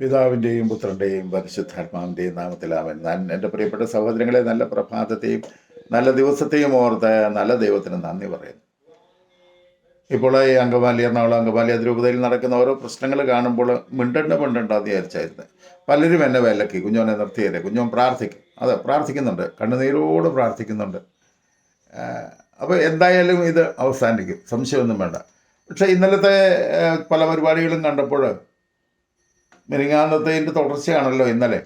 പിതാവിന്റെയും പുത്രന്റെയും പരിശുദ്ധാത്മാവിന്റെയും നാമത്തിലാവൻ ഞാൻ എന്റെ പ്രിയപ്പെട്ട സഹോദരങ്ങളെ നല്ല പ്രഭാതത്തെയും നല്ല ദിവസത്തെയും ഓർത്ത് നല്ല ദൈവത്തിന് നന്ദി പറയുന്നു. ഇപ്പോൾ ഈ അങ്കമാലി എറണാകുളം അങ്കമാലി അതിരൂപതയിൽ നടക്കുന്ന ഓരോ പ്രശ്നങ്ങൾ കാണുമ്പോൾ മിണ്ടണ്ട മിണ്ടണ്ട വിചാരിച്ചായിരുന്നു. പലരും എന്നെ വിലക്കി കുഞ്ഞോനെ നിർത്തിയല്ലേ കുഞ്ഞോൻ പ്രാർത്ഥിക്കും. അതെ പ്രാർത്ഥിക്കുന്നുണ്ട് കണ്ണുനീരോട് പ്രാർത്ഥിക്കുന്നുണ്ട്. അപ്പോൾ എന്തായാലും ഇത് അവസാനിക്കും സംശയമൊന്നും വേണ്ട. പക്ഷേ ഇന്നലത്തെ പല പരിപാടികളും കണ്ടപ്പോൾ മിനിങ്ങാന്നത്തേന്റെ തുടർച്ചയാണല്ലോ ഇന്നലെ.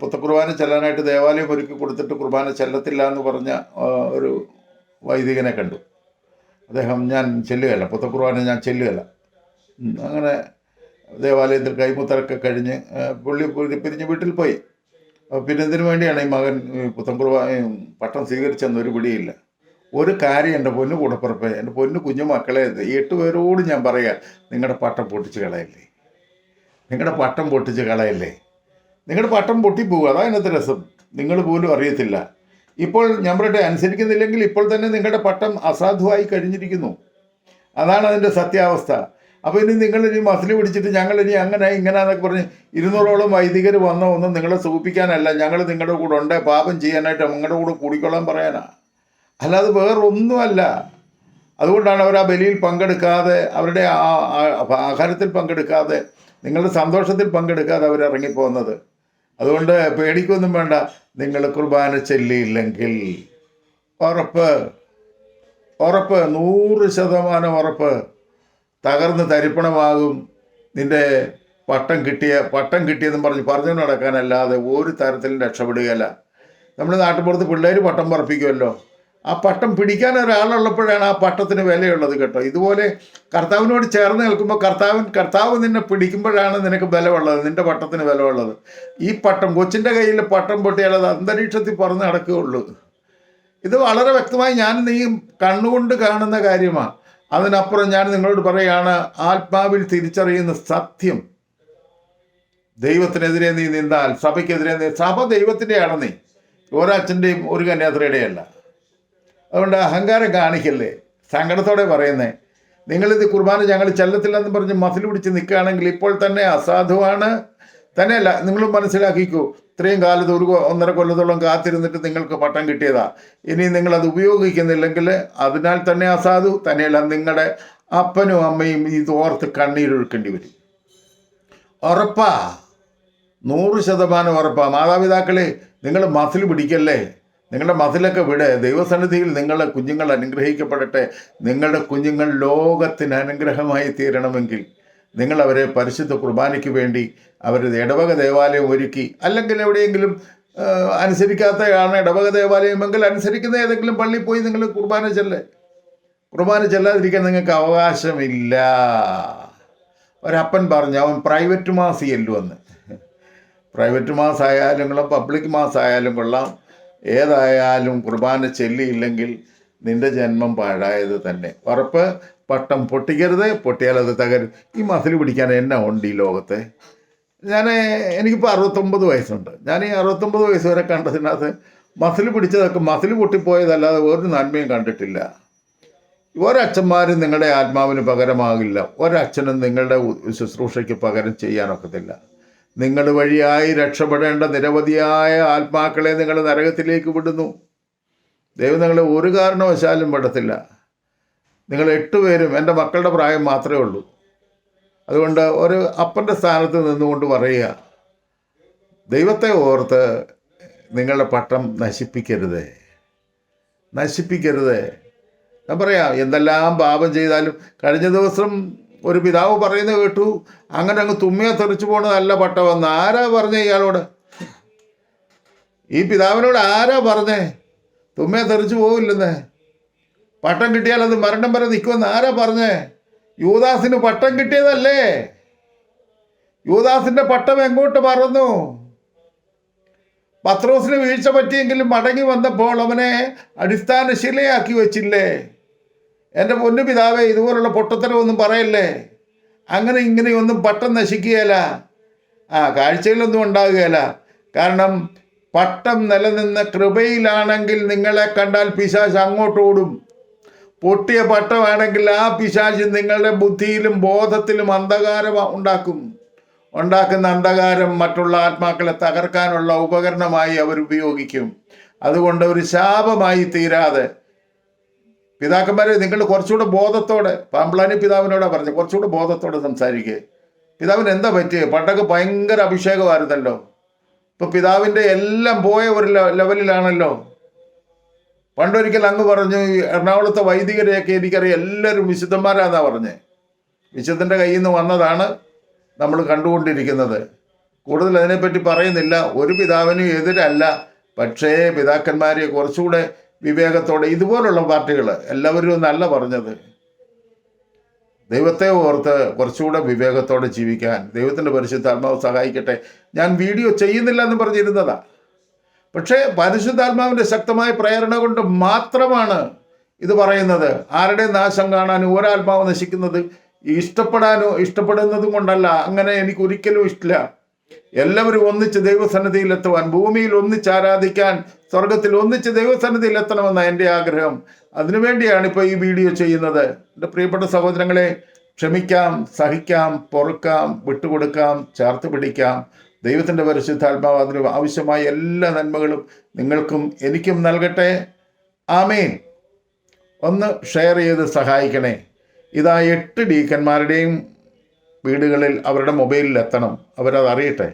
പുത്തക്കുർബാന ചെല്ലാനായിട്ട് ദേവാലയം ഒരുക്കി കൊടുത്തിട്ട് കുർബാന ചെല്ലത്തില്ല എന്ന് പറഞ്ഞ ഒരു വൈദികനെ കണ്ടു. അദ്ദേഹം ഞാൻ ചെല്ലുകയല്ല പുത്തക്കുർബാന ഞാൻ ചെല്ലുകയല്ല. അങ്ങനെ ദേവാലയത്തിൽ കൈമുത്തറൊക്കെ കഴിഞ്ഞ് പുള്ളി പിരിഞ്ഞ് വീട്ടിൽ പോയി. പിന്നെ ഇതിനു വേണ്ടിയാണ് ഈ മകൻ ഈ പുത്തൻ കുർബാന പട്ടം സ്വീകരിച്ചെന്ന് ഒരു പിടിയില്ല. ഒരു കാര്യം എന്റെ പൊന്നു കൂടപ്പുറപ്പേ എന്റെ പൊന്നു കുഞ്ഞു മക്കളെ എട്ട് പേരോട് ഞാൻ പറയാം നിങ്ങളുടെ പട്ടം പൊട്ടിച്ച് കളയല്ലേ? നിങ്ങളുടെ പട്ടം പൊട്ടിച്ച് കളയല്ലേ? നിങ്ങളുടെ പട്ടം പൊട്ടിപ്പോകും അതാ ഇന്നത്തെ രസം. നിങ്ങൾ പോലും അറിയത്തില്ല. ഇപ്പോൾ ഞാൻ പറയട്ടെ അനുസരിക്കുന്നില്ലെങ്കിൽ ഇപ്പോൾ തന്നെ നിങ്ങളുടെ പട്ടം അസാധുവായി കഴിഞ്ഞിരിക്കുന്നു. അതാണ് അതിന്റെ സത്യാവസ്ഥ. അപ്പോൾ ഇനി നിങ്ങൾ ഇനി മസിൽ പിടിച്ചിട്ട് ഞങ്ങൾ ഇനി അങ്ങനെ ഇങ്ങനെ എന്നൊക്കെ പറഞ്ഞ് ഇരുന്നൂറോളം വൈദികർ വന്ന ഒന്നും നിങ്ങളെ സൂപ്പിക്കാനല്ല ഞങ്ങൾ നിങ്ങളുടെ കൂടെ ഉണ്ട്. പാപം ചെയ്യാനായിട്ട് നിങ്ങളുടെ കൂടെ കൂടിക്കൊള്ളാൻ പറയാനാ. അല്ലാതെ വേറൊന്നുമല്ല. അതുകൊണ്ടാണ് അവർ ആ ബലിയിൽ പങ്കെടുക്കാതെ അവരുടെ ആ- ആഹാരത്തിൽ പങ്കെടുക്കാതെ നിങ്ങളുടെ സന്തോഷത്തിൽ പങ്കെടുക്കാതെ അവർ ഇറങ്ങിപ്പോകുന്നത്. അതുകൊണ്ട് പേടിക്കൊന്നും വേണ്ട. നിങ്ങൾ കുർബാന ചെല്ലിയില്ലെങ്കിൽ ഉറപ്പ്. ഉറപ്പ് നൂറ് ശതമാനം ഉറപ്പ്. തകർന്ന് തരിപ്പണമാകും. നിന്റെ പട്ടം കിട്ടിയ പട്ടം കിട്ടിയെന്ന് പറഞ്ഞ് പറഞ്ഞു നടക്കാനല്ലാതെ ഒരു തരത്തിലും രക്ഷപ്പെടുകയല്ല. നമ്മുടെ നാട്ടിൻപുറത്ത് പിള്ളേർ പട്ടം പറപ്പിക്കുമല്ലോ. ആ പട്ടം പിടിക്കാൻ ഒരാളുള്ളപ്പോഴാണ് ആ പട്ടത്തിന് വിലയുള്ളത് കേട്ടോ. ഇതുപോലെ കർത്താവിനോട് ചേർന്ന് നിൽക്കുമ്പോൾ കർത്താവിൻ കർത്താവ് നിന്നെ പിടിക്കുമ്പോഴാണ് നിനക്ക് ബലമുള്ളത് നിന്റെ പട്ടത്തിന് ബലമുള്ളത് ഈ പട്ടം കൊച്ചിന്റെ കയ്യിൽ പട്ടം പൊട്ടിയാൽ അത് അന്തരീക്ഷത്തിൽ പറന്ന് നടക്കുകയുള്ളൂ. ഇത് വളരെ വ്യക്തമായി ഞാൻ നീ കണ്ണുകൊണ്ട് കാണുന്ന കാര്യമാണ് അതിനപ്പുറം ഞാൻ നിങ്ങളോട് പറയുകയാണ് ആത്മാവിൽ തിരിച്ചറിയുന്ന സത്യം. ദൈവത്തിനെതിരെ നീ നിന്നാൽ സഭയ്ക്കെതിരെ നീ സഭ ദൈവത്തിന്റെയാണ് നീ. ഒരച്ഛന്റെയും ഒരു കന്യാത്രയുടെയല്ല അതുകൊണ്ട് അഹങ്കാരം കാണിക്കല്ലേ? സങ്കടത്തോടെ പറയുന്നേ. നിങ്ങളിത് കുർബാന ഞങ്ങൾ ചെല്ലത്തില്ലെന്ന് പറഞ്ഞ് മസിൽ പിടിച്ച് നിൽക്കുകയാണെങ്കിൽ ഇപ്പോൾ തന്നെ അസാധുവാണ്. തന്നെയല്ല നിങ്ങൾ മനസ്സിലാക്കിക്കൂ ഇത്രയും കാലത്ത് ഒരു ഒന്നര കൊല്ലത്തോളം കാത്തിരുന്നിട്ട് നിങ്ങൾക്ക് പട്ടം കിട്ടിയതാ. ഇനി നിങ്ങളത് ഉപയോഗിക്കുന്നില്ലെങ്കിൽ അതിനാൽ തന്നെ അസാധു തന്നെയല്ല നിങ്ങളുടെ അപ്പനും അമ്മയും ഇത് ഓർത്ത് കണ്ണീരൊഴുക്കേണ്ടി വരും. ഉറപ്പാ. നൂറ് ശതമാനം ഉറപ്പാ. മാതാപിതാക്കളെ നിങ്ങൾ മസിൽ പിടിക്കല്ലേ? നിങ്ങളുടെ മതിലൊക്കെ വിട്. ദൈവസന്നിധിയിൽ നിങ്ങളുടെ കുഞ്ഞുങ്ങൾ അനുഗ്രഹിക്കപ്പെടട്ടെ. നിങ്ങളുടെ കുഞ്ഞുങ്ങൾ ലോകത്തിന് അനുഗ്രഹമായി തീരണമെങ്കിൽ നിങ്ങൾ അവരെ പരിശുദ്ധ കുർബാനയ്ക്ക് വേണ്ടി അവരുടെ ഇടവക ദേവാലയം ഒരുക്കി അല്ലെങ്കിൽ എവിടെയെങ്കിലും അനുസരിക്കാത്തതാണ് ഇടവക ദേവാലയമെങ്കിൽ അനുസരിക്കുന്ന ഏതെങ്കിലും പള്ളിയിൽ പോയി നിങ്ങൾ കുർബാന ചെല്ലേ. കുർബാന ചെല്ലാതിരിക്കാൻ നിങ്ങൾക്ക് അവകാശമില്ല. ഒരപ്പൻ പറഞ്ഞു അവൻ പ്രൈവറ്റ് മാസ് ചെല്ലുമെന്ന് പ്രൈവറ്റ് മാസ് ആയാലും കൊള്ളാം പബ്ലിക് മാസ് ആയാലും കൊള്ളാം. ഏതായാലും കുർബാന ചെല്ലിയില്ലെങ്കിൽ നിന്റെ ജന്മം പാഴായത് തന്നെ. ഉറപ്പ് പട്ടം പൊട്ടിക്കരുത് പൊട്ടിയാൽ അത് തകരും. ഈ മസിൽ പിടിക്കാൻ എന്നെ ഉണ്ട് ഈ ലോകത്തെ? ഞാൻ എനിക്കിപ്പോൾ അറുപത്തൊമ്പത് വയസ്സുണ്ട്. ഞാൻ ഈ അറുപത്തൊമ്പത് വയസ്സ് വരെ കണ്ടതിനകത്ത് മസിൽ പിടിച്ചതൊക്കെ മസിൽ പൊട്ടിപ്പോയതല്ലാതെ ഒരു നന്മയും കണ്ടിട്ടില്ല. ഒരച്ഛന്മാരും നിങ്ങളുടെ ആത്മാവിന് പകരമാകില്ല. ഒരച്ഛനും നിങ്ങളുടെ ശുശ്രൂഷയ്ക്ക് പകരം ചെയ്യാനൊക്കത്തില്ല. നിങ്ങൾ വഴിയായി രക്ഷപ്പെടേണ്ട നിരവധിയായ ആത്മാക്കളെ നിങ്ങൾ നരകത്തിലേക്ക് വിടുന്നു. ദൈവം നിങ്ങളെ ഒരു കാരണവശാലും വിടത്തില്ല. നിങ്ങൾ എട്ടുപേരും എന്റെ മക്കളുടെ പ്രായം മാത്രമേ ഉള്ളൂ. അതുകൊണ്ട് ഒരു അപ്പന്റെ സ്ഥാനത്ത് നിന്നുകൊണ്ട് പറയുക ദൈവത്തെ ഓർത്ത് നിങ്ങളുടെ പട്ടം നശിപ്പിക്കരുത്. നശിപ്പിക്കരുത്. ഞാൻ പറയാം എന്തെല്ലാം പാപം ചെയ്താലും കഴിഞ്ഞ ദിവസം ഒരു പിതാവ് പറയുന്നത് കേട്ടു. അങ്ങനെ അങ്ങ് തുമ്മിയെ തെറിച്ചു പോണതല്ല പട്ടവെന്ന് ആരാ പറഞ്ഞേ ഇയാളോട്? ഈ പിതാവിനോട് ആരാ പറഞ്ഞേ? തുമ്മയെ തെറിച്ചു പോവില്ലെന്ന്. പട്ടം കിട്ടിയാൽ അത് മരണം വരെ നിൽക്കുമെന്ന് ആരാ പറഞ്ഞേ? യൂദാസിന് പട്ടം കിട്ടിയതല്ലേ? യൂദാസിന്റെ പട്ടം എങ്ങോട്ട് പറന്നു? പത്രോസിന് വീഴ്ച പറ്റിയെങ്കിലും മടങ്ങി വന്നപ്പോൾ അവനെ അടിസ്ഥാന ശിലയാക്കി വെച്ചില്ലേ? എന്റെ പൊന്നു പിതാവേ ഇതുപോലുള്ള പൊട്ടത്തരമൊന്നും പറയല്ലേ? അങ്ങനെ ഇങ്ങനെയൊന്നും പട്ടം നശിക്കുകയില്ല. ആ കാഴ്ചയിലൊന്നും ഉണ്ടാകുകയില്ല. കാരണം പട്ടം നിലനിന്ന കൃപയിലാണെങ്കിൽ നിങ്ങളെ കണ്ടാൽ പിശാച് അങ്ങോട്ടോടും പൊട്ടിയ പട്ടമാണെങ്കിൽ ആ പിശാച് നിങ്ങളുടെ ബുദ്ധിയിലും ബോധത്തിലും അന്ധകാരം ഉണ്ടാക്കും. ഉണ്ടാക്കുന്ന അന്ധകാരം മറ്റുള്ള ആത്മാക്കളെ തകർക്കാനുള്ള ഉപകരണമായി അവർ ഉപയോഗിക്കും. അതുകൊണ്ട് ഒരു ശാപമായി തീരാതെ പിതാക്കന്മാരെ നിങ്ങൾ കുറച്ചുകൂടെ ബോധത്തോടെ പാമ്പ്ലാനി പിതാവിനോടാണ് പറഞ്ഞു കുറച്ചുകൂടെ ബോധത്തോടെ സംസാരിക്കുക പിതാവിന് എന്താ പറ്റിയത് പണ്ടൊക്കെ ഭയങ്കര അഭിഷേകമായിരുന്നല്ലോ. ഇപ്പൊ പിതാവിന്റെ എല്ലാം പോയ ഒരു ലെവലിലാണല്ലോ. പണ്ടൊരിക്കൽ അങ്ങ് പറഞ്ഞു എറണാകുളത്തെ വൈദികരെയൊക്കെ എനിക്കറിയാം എല്ലാവരും വിശുദ്ധന്മാരാന്നാ പറഞ്ഞേ. വിശുദ്ധന്റെ കയ്യിൽ നിന്ന് വന്നതാണ് നമ്മൾ കണ്ടുകൊണ്ടിരിക്കുന്നത്. കൂടുതൽ അതിനെപ്പറ്റി പറയുന്നില്ല. ഒരു പിതാവിനും എതിരല്ല. പക്ഷേ പിതാക്കന്മാരെ കുറച്ചുകൂടെ വിവേകത്തോടെ ഇതുപോലുള്ള പാർട്ടികൾ എല്ലാവരും നല്ല പറഞ്ഞത്. ദൈവത്തെ ഓർത്ത് കുറച്ചുകൂടെ വിവേകത്തോടെ ജീവിക്കാൻ ദൈവത്തിന്റെ പരിശുദ്ധാത്മാവ് സഹായിക്കട്ടെ. ഞാൻ വീഡിയോ ചെയ്യുന്നില്ല എന്ന് പറഞ്ഞിരുന്നതാ. പക്ഷേ പരിശുദ്ധാത്മാവിന്റെ ശക്തമായ പ്രേരണ കൊണ്ട് മാത്രമാണ് ഇത് പറയുന്നത്. ആരുടെ നാശം കാണാനും ഒരാത്മാവ് നശിക്കുന്നത് ഇഷ്ടപ്പെടാനോ ഇഷ്ടപ്പെടുന്നതും കൊണ്ടല്ല. അങ്ങനെ എനിക്ക് ഒരിക്കലും ഇഷ്ടമില്ല. എല്ലാവരും ഒന്നിച്ച് ദൈവസന്നിധിയിൽ എത്തുവാൻ ഭൂമിയിൽ ഒന്നിച്ച് ആരാധിക്കാൻ സ്വർഗത്തിൽ ഒന്നിച്ച് ദൈവസന്നിധിയിൽ എത്തണമെന്ന എന്റെ ആഗ്രഹം. അതിനുവേണ്ടിയാണ് ഇപ്പോൾ ഈ വീഡിയോ ചെയ്യുന്നത്. എന്റെ പ്രിയപ്പെട്ട സഹോദരങ്ങളെ ക്ഷമിക്കാം സഹിക്കാം പൊറുക്കാം വിട്ടുകൊടുക്കാം ചേർത്ത് പിടിക്കാം. ദൈവത്തിന്റെ പരിശുദ്ധാത്മാവ് അതിന് ആവശ്യമായ എല്ലാ നന്മകളും നിങ്ങൾക്കും എനിക്കും നൽകട്ടെ. ആമേൻ. ഒന്ന് ഷെയർ ചെയ്ത് സഹായിക്കണേ. ഇതാ എട്ട് ഡീക്കന്മാരുടെയും വീടുകളിൽ അവരുടെ മൊബൈലിൽ എത്തണം. അവരത് അറിയട്ടെ